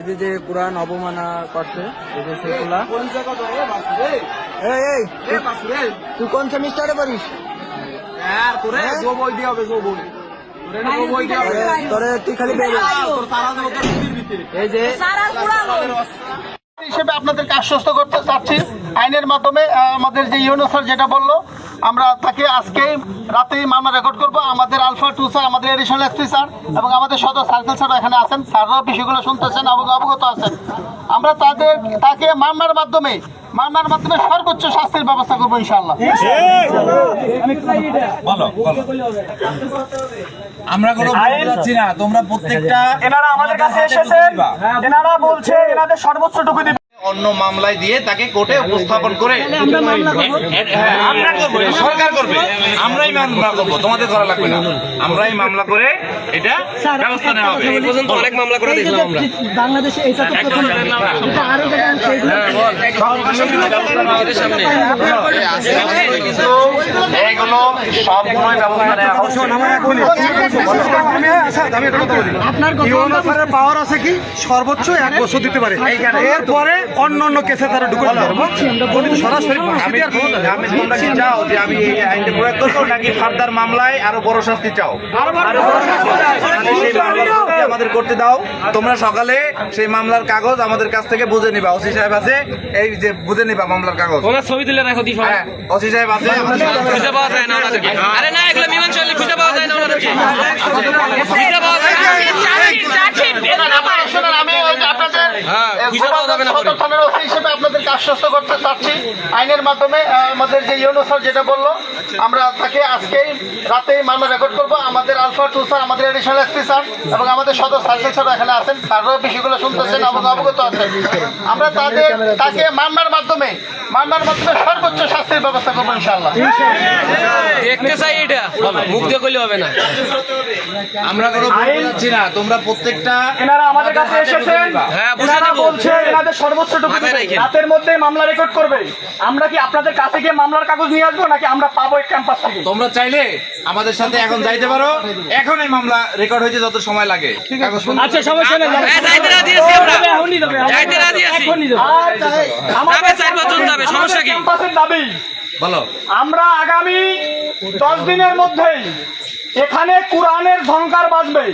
যে যে কোরআন অবমাননা করছে এই সেগুলা। এই এই তুই- কোন সেমিস্টারে পড়িস? হ্যাঁ? তোরে- তোরে তুই খালি বের হ। এই যে হিসেবে আপনাদেরকে আশ্বস্ত করতে চাচ্ছি। আইনের মাধ্যমে আমাদের যে ইউনো স্যার যেটা বলল আমরা তাকে আজকে রাতেই মামলা রেকর্ড করব। আমাদের আলফা টু স্যার আমাদের এডিশনাল এসপি স্যার এবং আমাদের সদর সার্কেল স্যার এখানে আছেন। স্যাররাও বিষয়গুলো শুনতেছেন এবং অবগত আছেন। আমরা তাদের তাকে মামলার মাধ্যমে মামলার মাধ্যমে সর্বোচ্চ শাস্তির ব্যবস্থা করব ইনশাল্লাহ বলো বলো আমরা কোনো যাচ্ছি না। তোমরা প্রত্যেকটা এনারা আমাদের কাছে এসেছেন। এনারা বলছে এনাদের সর্বোচ্চটুকু দিবে। অন্য মামলায় দিয়ে তাকে কোর্টে উপস্থাপন করে হ্যাঁ, সরকার করবে। আমরাই মামলা করব তোমাদের করা লাগবে না। আমরাই মামলা করে এটা ব্যবস্থা নেওয়া হবে। অনেক মামলা করে দেখলাম আমরা বাংলাদেশে এটা তো প্রথম আরও আপনার পাওয়ার আছে কি? সর্বোচ্চ এক বছর দিতে পারে। এরপরে অন্য অন্য কেসে তারা ঢুকে সরাসরি আমি কি আমি তোমরা কি চাও যে আমি এই আইনটা প্রয়োগ করব নাকি ফার্দার মামলায় আরও বড় শাস্তি চাও। আমাদের করতে দাও। তোমরা সকালে সেই মামলার কাগজ আমাদের কাছ থেকে বুঝে নিবা। ওসি সাহেব আছে এই যে বুঝে নিবা মামলার কাগজ। ওনার ছবি দিলে রাখো দি হ্যাঁ ওসি সাহেব আছে খুঁজে পাওয়া যায় না ওনাদেরকে। আরে না এগুলো বিমান চলে খুঁজে পাওয়া যায় না ওনাদেরকে। খুঁজে পাওয়া যায় না আমি ওই যে আপনাদের হ্যাঁ, এ, খুঁজে পাওয়া যাবে না পরে। সদর থানার ওসি হিসেবে আপনাদেরকে আশ্বস্ত করতে চাচ্ছি। আইনের মাধ্যমে আমাদের যে ইউনো স্যার যেটা বলল আমরা তাকে আজকেই রাতেই মামলা রেকর্ড করব। আমাদের আলফা টু স্যার আমাদের এডিশনাল এসপি স্যার এবং আমাদের সদর সার্কেল স্যার এখানে আছেন। স্যাররাও বিষয়গুলো শুনতেছেন এবং অবগত আছেন। আমরা তাদের তাকে মামলার মাধ্যমে মামলার মাধ্যমে সর্বোচ্চ শাস্তির ব্যবস্থা করব ইনশাল্লাহ দেখতে চাই এটা। মুখ দিয়ে করলে হবে না। আমরা কোনো না। তোমরা প্রত্যেকটা এনারা আমাদের কাছে এসেছেন। হ্যাঁ, বুঝে বলছে এনাদের সর্বোচ্চটুকু। রাতের মধ্যে মামলা রেকর্ড করবে। আমরা কি আপনাদের কাছে গিয়ে মামলার কাগজ নিয়ে আসব নাকি আমরা পাবো এই ক্যাম্পাস থেকে? তোমরা চাইলে আমাদের সাথে এখন যাইতে পারো। এখন এই মামলা রেকর্ড হয়েছে যত সময় লাগে। আচ্ছা সমস্যা নেই যাইতে রাজি আছি আমরা। যাইতে রাজি আছি। আর আমাদের চার পাঁচজন যাবে, সমস্যা কি? ক্যাম্পাসের দাবি বলো। আমরা আগামী দশ দিনের মধ্যেই এখানে কোরআনের ঝংকার বাজবে।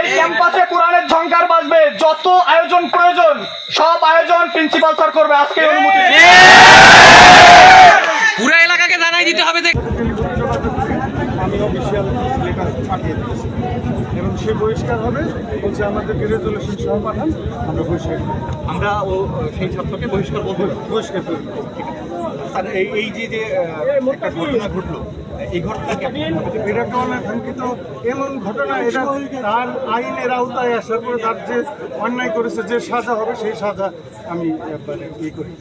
এই ক্যাম্পাসে কোরআনের ঝংকার বাজবে। যত আয়োজন প্রয়োজন, সব আয়োজন প্রিন্সিপাল স্যার করবে। আজকে অনুমতি পুরো এলাকাকে জানাই দিতে হবে যে আমি অফিসিয়াল লেখা পাঠিয়ে দিয়েছি। এবং সে বহিষ্কার হবে বলছে আমাদেরকে রেজলিউশন সহ পাঠান আমরা বহিষ্কার আমরা ও সেই ছাত্রকে বহিষ্কার বলব বহিষ্কার করব। আর এই এই যে যে একটা ঘটনা ঘটলো এই ঘটনা এটা তো অনাকাঙ্ক্ষিত এমন ঘটনা এটা তার আইনের আওতায় আসার পরে তার যে অন্যায় করেছে যে সাজা হবে সেই সাজা আমি ই করি।